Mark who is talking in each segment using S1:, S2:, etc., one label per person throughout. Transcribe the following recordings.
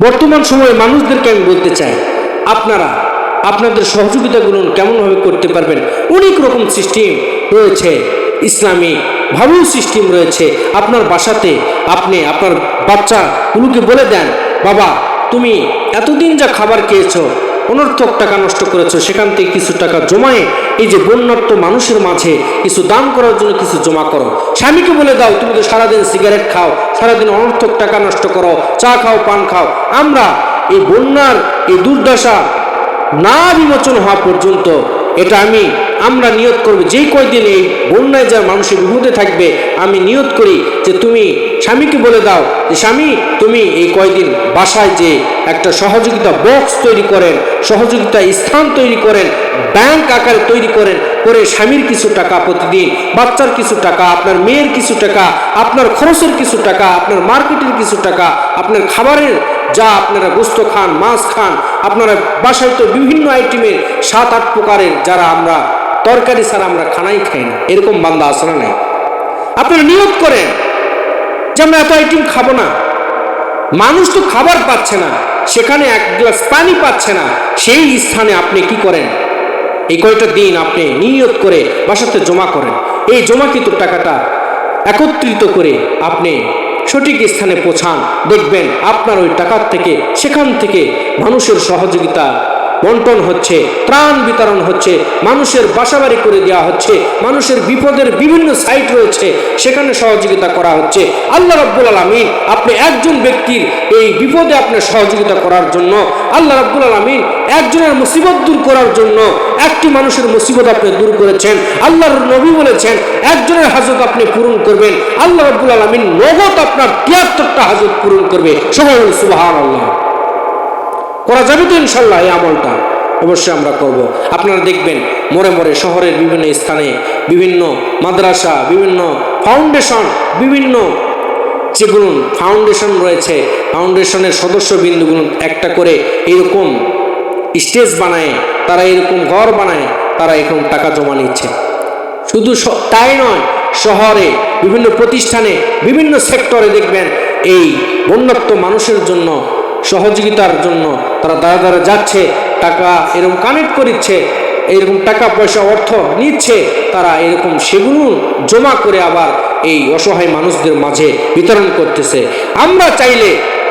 S1: বর্তমান সময়ে মানুষদেরকে আমি বলতে চাই, আপনারা আপনাদের সহযোগিতাগুলো কেমনভাবে করতে পারবেন? অনেক রকম সিস্টেম রয়েছে, ইসলামী ভাবেও সিস্টেম রয়েছে। আপনার বাসাতে আপনি, আপনার বাচ্চাগুলোকে বলে দেন, বাবা, তুমি এতদিন যা খাবার খেয়েছো অনর্থক টাকা নষ্ট করেছ, সেখান থেকে কিছু টাকা জমায়ে এই যে বন্যার্থ মানুষের মাঝে কিছু দান করার জন্য কিছু জমা করো। স্বামীকে বলে দাও, তুমি তো সারাদিন সিগারেট খাও, সারাদিন অনর্থক টাকা নষ্ট করো, চা খাও, পান খাও। আমরা এই বন্যার, এই দুর্দশা না বিমোচন হওয়া পর্যন্ত এটা আমি, আমরা নিয়ত করব। যে কয়দিন এই বন্যায় যার মানুষের বিপদে থাকবে, আমি নিয়ত করি যে তুমি স্বামীকে বলে দাও যে, স্বামী, তুমি এই কয়দিন বাসায় যে একটা সহযোগিতা বক্স তৈরি করেন, সহযোগিতা স্থান তৈরি করেন ব্যাংক আকারে তৈরি করেন, করে স্বামীর কিছু টাকা প্রতিদিন, বাচ্চার কিছু টাকা, আপনার মেয়ের কিছু টাকা, আপনার খরচের কিছু টাকা, আপনার মার্কেটের কিছু টাকা, আপনার খাবারের যা আপনারা গোস্ত খান, মাছ খান, আপনারা বাসায় তো বিভিন্ন আইটেমের সাত, আট প্রকারের যারা আমরা তরকারি ছাড়া আমরা খানাই খাই না। এরকম বান্দা আসলে নাই? আপনারা নিয়োগ করেন যে আমরা এত আইটেম খাব না। মানুষ তো খাবার পাচ্ছে না, সেখানে এক গ্লাস পানি পাচ্ছে না। সেই স্থানে আপনি কি করেন? এই কয়টা দিন আপনি নিয়ত করে বাসাতে জমা করেন। এই জমাকৃত টাকাটা একত্রিত করে আপনি সঠিক স্থানে পৌঁছান। দেখবেন আপনার ওই টাকার থেকে সেখান থেকে মানুষের সহযোগিতা বন্টন হচ্ছে, ত্রাণ বিতরণ হচ্ছে, মানুষের বাসাবাড়ি করে দেওয়া হচ্ছে, মানুষের বিপদের বিভিন্ন সাইট রয়েছে, সেখানে সহযোগিতা করা হচ্ছে। আল্লাহ রাব্বুল আলমিন আপনি একজন ব্যক্তির এই বিপদে আপনার সহযোগিতা করার জন্য, আল্লাহ রাব্বুল আলমিন একজনের মুসিবত দূর করার জন্য একটি মানুষের মুসিবত আপনি দূর করেছেন। আল্লাহর নবী বলেছেন, একজনের হাজত আপনি পূরণ করবেন। আল্লাহ রাব্বুল আলমিন নগদ আপনার তিয়াত্তরটা হাজত পূরণ করবে। সুবাহ আল্লাহ করা যাবে তো ইনশাল্লাহ এই আমলটা? অবশ্যই আমরা করব। আপনারা দেখবেন মোড়ে মোড়ে শহরের বিভিন্ন স্থানে বিভিন্ন মাদ্রাসা, বিভিন্ন ফাউন্ডেশন বিভিন্ন যেগুলো ফাউন্ডেশন রয়েছে ফাউন্ডেশনের সদস্যবৃন্দগুলো একটা করে এরকম স্টেজ বানায়, তারা এরকম ঘর বানায়, তারা এরকম টাকা জমা নিচ্ছে। শুধু তাই নয়, শহরে, বিভিন্ন প্রতিষ্ঠানে, বিভিন্ন সেক্টরে দেখবেন, এই বন্যাত্ম মানুষের জন্য সহযোগিতার জন্য তারা দ্বারা দ্বারা যাচ্ছে, টাকা এরকম কানেক্ট করিচ্ছে, এইরকম টাকা পয়সা অর্থ নিচ্ছে, তারা এরকম সেগুলো জমা করে আবার এই অসহায় মানুষদের মাঝে বিতরণ করতেছে। আমরা চাইলে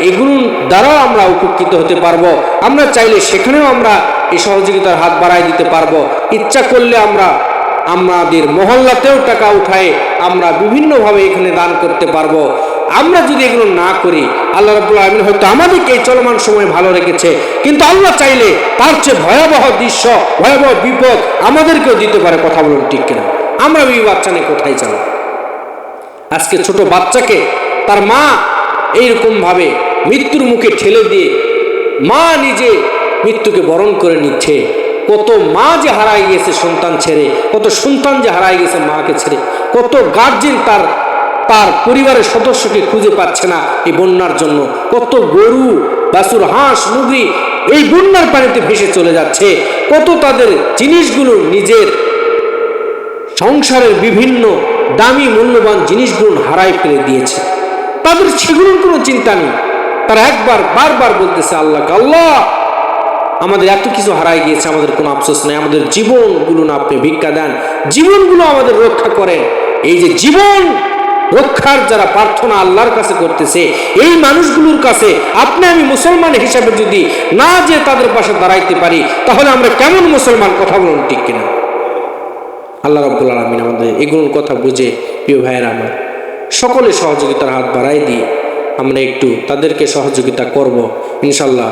S1: এগুলোর দ্বারাও আমরা উপকৃত হতে পারব। আমরা চাইলে সেখানেও আমরা এই সহযোগিতার হাত বাড়াই দিতে পারব। ইচ্ছা করলে আমরা আমাদের মহল্লাতেও টাকা উঠায় আমরা বিভিন্নভাবে এখানে দান করতে পারব। আমরা যদি এগুলো না করি, আল্লাহ রাবুল আলমিন হয়তো আমাদেরকে এই চলমান সময় ভালো রেখেছে। কিন্তু আল্লাহ চাইলে তার চেয়ে ভয়াবহ দৃশ্য, ভয়াবহ বিপদ আমাদেরকেও দিতে পারে কথা বলুন ঠিক কিনা। আমরা ওই বাচ্চা নিয়ে কোথায় যাব? আজকে ছোট বাচ্চাকে তার মা এইরকমভাবে মৃত্যুর মুখে ঠেলে দিয়ে মা নিজে মৃত্যুকে বরণ করে নিচ্ছে। কত মা যে হারাই গেছে সন্তান ছেড়ে, কত সন্তান যে হারাই গেছে মাকে ছেড়ে, কত গার্জেন তার তার পরিবারের সদস্যকে খুঁজে পাচ্ছে না এই বন্যার জন্য। কত গরু বাসুর হাঁস মুগরি এই বন্যার পানিতে ভেসে চলে যাচ্ছে। কত তাদের জিনিসগুলো নিজের সংসারের বিভিন্ন দামি মূল্যবান জিনিসগুলো হারাই ফেলে দিয়েছে। তাদের সেগুলোর কোনো চিন্তা নেই। তারা একবার, বারবার বলতেছে আল্লাহকে আল্লাহ, আমাদের এত কিছু হারাই গিয়েছে, আমাদের কোনো আফসোস নেই, আমাদের জীবনগুলো না আপনি ভিক্ষা দেন। জীবনগুলো আমাদের রক্ষা করেন। এই যে জীবন রক্ষার যারা প্রার্থনা আল্লাহর কাছে করতেছে, এই মানুষগুলোর কাছে আপনি আমি মুসলমান হিসাবে যদি না যে তাদের পাশে দাঁড়াইতে পারি, তাহলে আমরা কেমন মুসলমান? কথা বলুন ঠিক কিনা? আল্লাহ রব্বুল আলমিন আমাদের এগুলোর কথা বুঝে, প্রিয় ভাইয়েরা আমার, সকলে সহযোগিতার হাত বাড়াই দিয়ে আমরা একটু তাদেরকে সহযোগিতা করব ইনশাল্লাহ